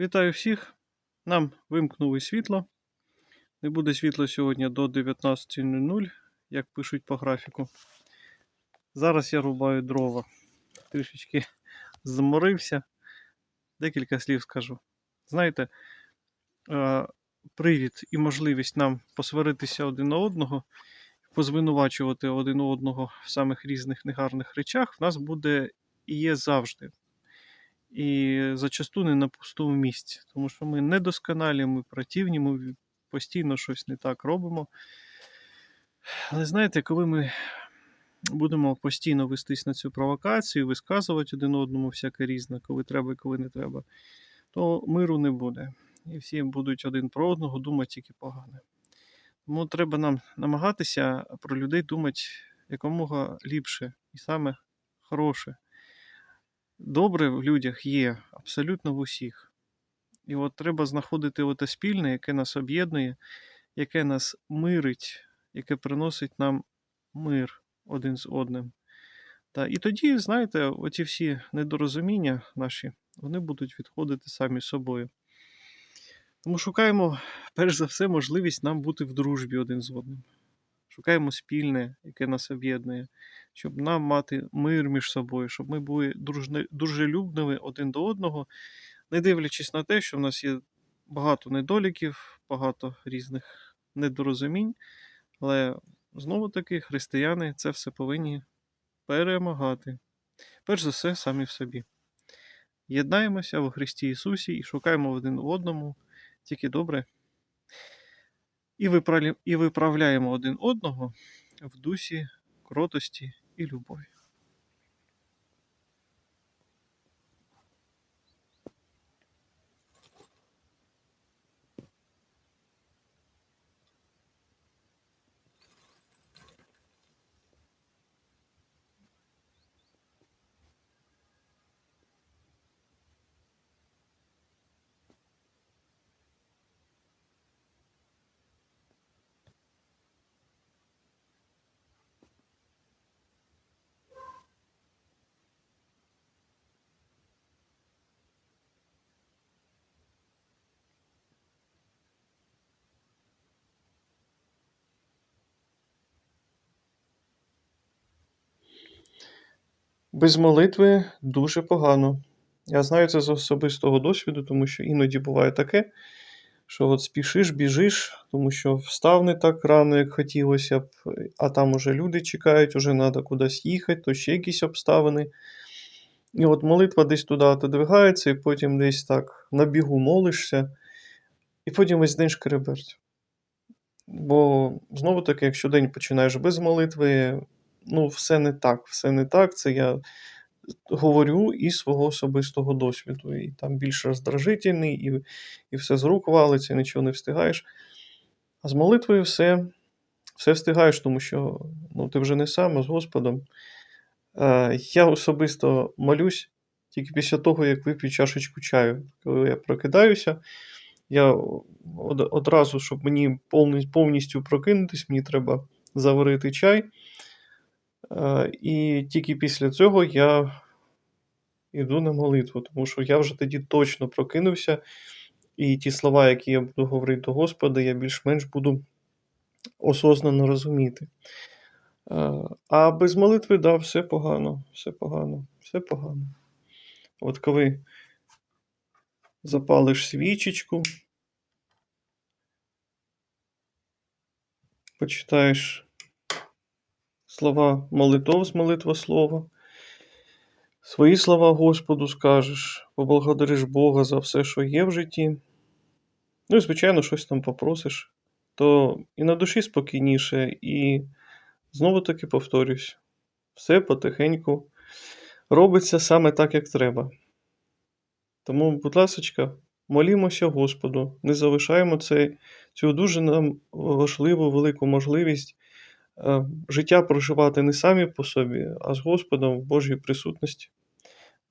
Вітаю всіх. Нам вимкнули світло. Не буде світла сьогодні до 19.00, як пишуть по графіку. Зараз я рубаю дрова. Трішечки заморився. Декілька слів скажу. Знаєте, е, привід і можливість нам посваритися один на одного, позвинувачувати один одного в самих різних негарних речах, в нас буде і є завжди і зачасту не на пустому місці. Тому що ми недосконалі, ми противні, ми постійно щось не так робимо. Але знаєте, коли ми будемо постійно вестись на цю провокацію, висказувати один одному всяке різне, коли треба і коли не треба, то миру не буде. І всі будуть один про одного думати тільки погане. Тому треба нам намагатися про людей думати якомога ліпше і саме хороше добре в людях є абсолютно в усіх. І от треба знаходити оте спільне, яке нас об'єднує, яке нас мирить, яке приносить нам мир один з одним. Та, і тоді, знаєте, оці всі недорозуміння наші, вони будуть відходити самі собою. Тому шукаємо, перш за все, можливість нам бути в дружбі один з одним. Шукаємо спільне, яке нас об'єднує, щоб нам мати мир між собою, щоб ми були дружелюбними один до одного, не дивлячись на те, що в нас є багато недоліків, багато різних недорозумінь. Але знову таки християни це все повинні перемагати. Перш за все, самі в собі. Єднаємося в Христі Ісусі і шукаємо один одному тільки добре. І виправляємо один одного в дусі кротості і любові. Без молитви дуже погано. Я знаю це з особистого досвіду, тому що іноді буває таке, що от спішиш, біжиш, тому що встав не так рано, як хотілося б, а там уже люди чекають, уже треба кудись їхати, то ще якісь обставини. І от молитва десь туди отодвигається, і потім десь так на бігу молишся, і потім весь день шкереберть. Бо знову таки, якщо день починаєш без молитви, ну, все не так, все не так. Це я говорю із свого особистого досвіду. І там більш роздражительний, і, і все з рук валиться, і нічого не встигаєш. А з молитвою все, все встигаєш, тому що ну, ти вже не сам, а з Господом. Е, я особисто молюсь тільки після того, як вип'ю чашечку чаю. Коли я прокидаюся, я од- одразу, щоб мені повністю прокинутись, мені треба заварити чай. Е, І тільки після цього я йду на молитву, тому що я вже тоді точно прокинувся, і ті слова, які я буду говорити до Господа, я більш-менш буду осознанно розуміти. Е, А без молитви, да, все погано, все погано, все погано. От коли запалиш свічечку, почитаєш слова молитов з молитва слова, свої слова Господу скажеш, поблагодариш Бога за все, що є в житті. Ну і, звичайно, щось там попросиш, то і на душі спокійніше, і знову таки повторюсь, все потихеньку робиться саме так, як треба. Тому, будь ласка, молімося Господу, не залишаємо це, цю дуже нам важливу велику можливість життя проживати не самі по собі, а з Господом в Божій присутності.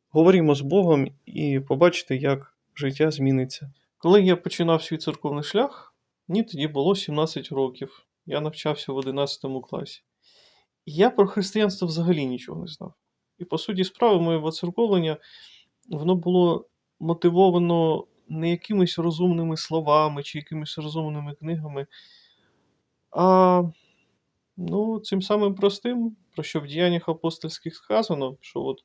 Говоримо з Богом і побачите, як життя зміниться. Коли я починав свій церковний шлях, мені тоді було 17 років. Я навчався в 11 класі. Я про християнство взагалі нічого не знав. І по суті справи, моє воцерковлення, воно було мотивовано не якимись розумними словами чи якимись розумними книгами, а ну, цим самим простим, про що в діяннях апостольських сказано, що от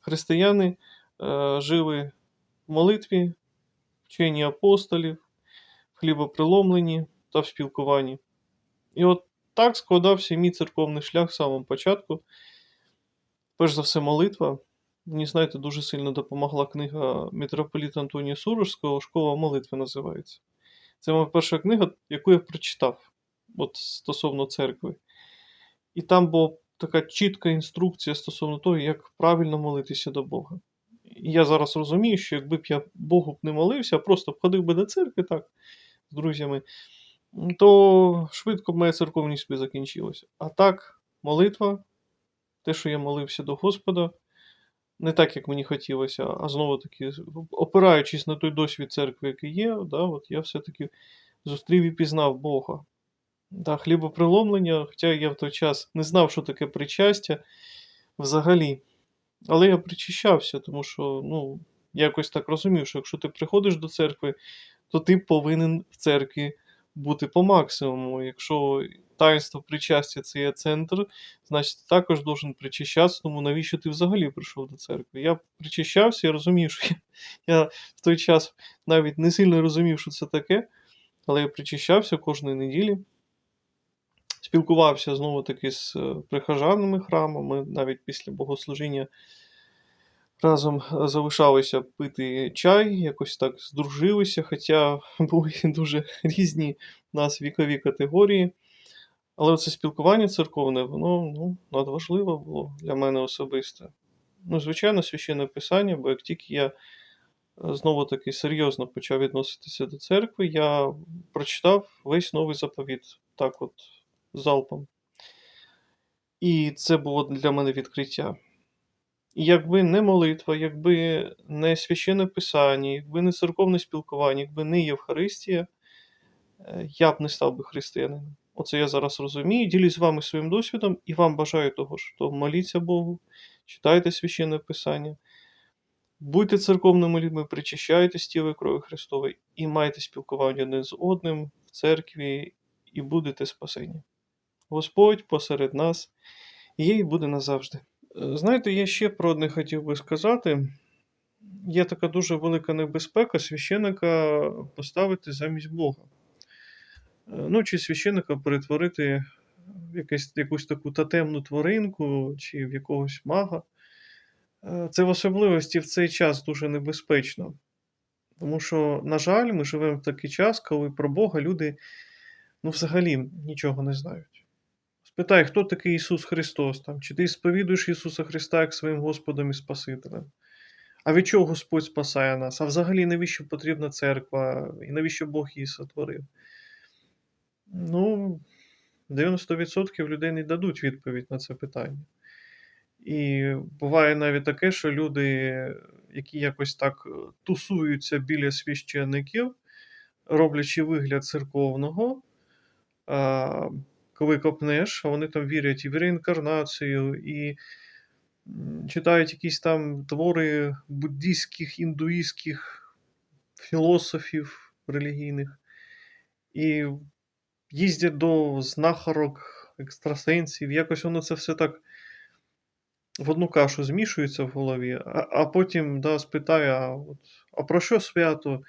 християни е, жили в молитві, вченні апостолів, хлібоприломленні та в спілкуванні. І от так складався мій церковний шлях з самого початку. Перш за все, молитва. Мені, знаєте, дуже сильно допомогла книга митрополіта Антонія Сурожського Школа молитви називається. Це моя перша книга, яку я прочитав от стосовно церкви. І там була така чітка інструкція стосовно того, як правильно молитися до Бога. І я зараз розумію, що якби б я Богу б не молився, а просто б ходив би до церкви так, з друзями, то швидко б моя церковність би закінчилася. А так, молитва, те, що я молився до Господа, не так, як мені хотілося, а знову таки, опираючись на той досвід церкви, який є, да, от я все-таки зустрів і пізнав Бога. Да, хлібоприломлення, хоча я в той час не знав, що таке причастя взагалі. Але я причащався, тому що ну, якось так розумів, що якщо ти приходиш до церкви, то ти повинен в церкві бути по максимуму. Якщо таїнство причастя це є центр, значить ти також должен причащатися, тому навіщо ти взагалі прийшов до церкви? Я причащався, я розумів, що я, я в той час навіть не сильно розумів, що це таке, але я причащався кожної неділі. Спілкувався знову таки з е, прихожанами храму. Ми навіть після богослужіння разом е, залишалися пити чай, якось так здружилися, хоча були дуже різні в нас вікові категорії. Але це спілкування церковне, воно ну, надважливо було для мене особисто. Ну, звичайно, священне писання, бо як тільки я е, знову таки серйозно почав відноситися до церкви, я прочитав весь новий заповіт. Так от залпом. І це було для мене відкриття. Якби не молитва, якби не священне писання, якби не церковне спілкування, якби не Євхаристія, е, я б не став би християнином. Оце я зараз розумію. Ділюсь з вами своїм досвідом і вам бажаю того. То моліться Богу, читайте священне писання, будьте церковними людьми, причащайтесь тіли крові Христової і майте спілкування один з одним в церкві, і будете спасені. Господь посеред нас є буде назавжди. Е, Знаєте, я ще про одне хотів би сказати. Є така дуже велика небезпека священика поставити замість Бога. Е, Ну, чи священика перетворити в якесь, якусь таку тотемну тваринку, чи в якогось мага. Е, Це в особливості в цей час дуже небезпечно. Тому що, на жаль, ми живемо в такий час, коли про Бога люди ну, взагалі нічого не знають. Спитай, хто такий Ісус Христос, там, чи ти сповідуєш Ісуса Христа як своїм Господом і Спасителем? А від чого Господь спасає нас? А взагалі навіщо потрібна церква і навіщо Бог її сотворив? Ну, 90% людей не дадуть відповідь на це питання. І буває навіть таке, що люди, які якось так е, тусуються біля священників, роблячи вигляд церковного, коли копнеш, а вони там вірять і в реінкарнацію, і читають якісь там твори буддійських, індуїстських філософів релігійних, і їздять до знахарок, екстрасенсів, якось воно це все так в одну кашу змішується в голові, а, а потім да, спитаю, а, от, а про що свято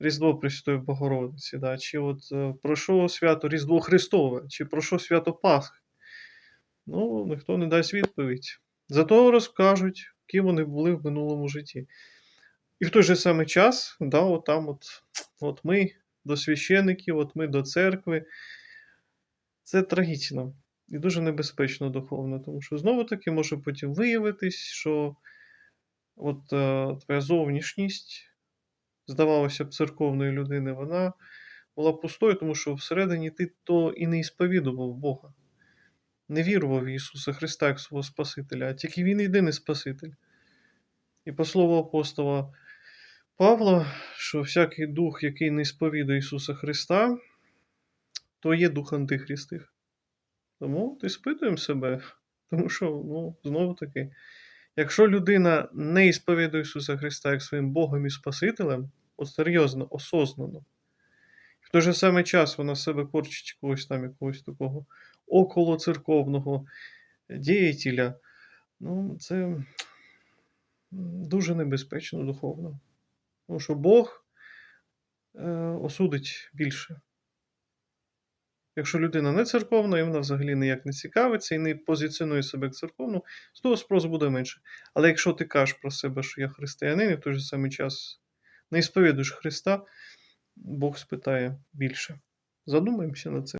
Різдво Пресвятої Богородиці? Да? Чи от е, про що свято Різдво Христове, чи про що свято Пасхи? Ну, ніхто не дасть відповідь. Зато розкажуть, ким вони були в минулому житті. І в той же самий час, да, от там от, от ми до священиків, от ми до церкви. Це трагічно і дуже небезпечно духовно, тому що знову таки може потім виявитись, що от е, твоя зовнішність, здавалося б, церковної людини, вона була пустою, тому що всередині ти то і не ісповідував Бога, не вірував в Ісуса Христа як свого Спасителя, а тільки Він єдиний Спаситель. І по слову апостола Павла, що всякий дух, який не сповідує Ісуса Христа, то є дух антихристих. Тому ти спитуємо себе, тому що, ну, знову таки, якщо людина не ісповідує Ісуса Христа як своїм Богом і Спасителем, От серйозно, осознано. В той же самий час вона себе корчить когось там, якогось такого околоцерковного діятеля. Ну, це дуже небезпечно духовно. Тому що Бог е, осудить більше. Якщо людина не церковна, і вона взагалі ніяк не цікавиться і не позиціонує себе як церковну, з того спрос буде менше. Але якщо ти кажеш про себе, що я християнин, і в той же самий час не сповідуєш Христа, Бог спитає більше. Задумаємося над цим.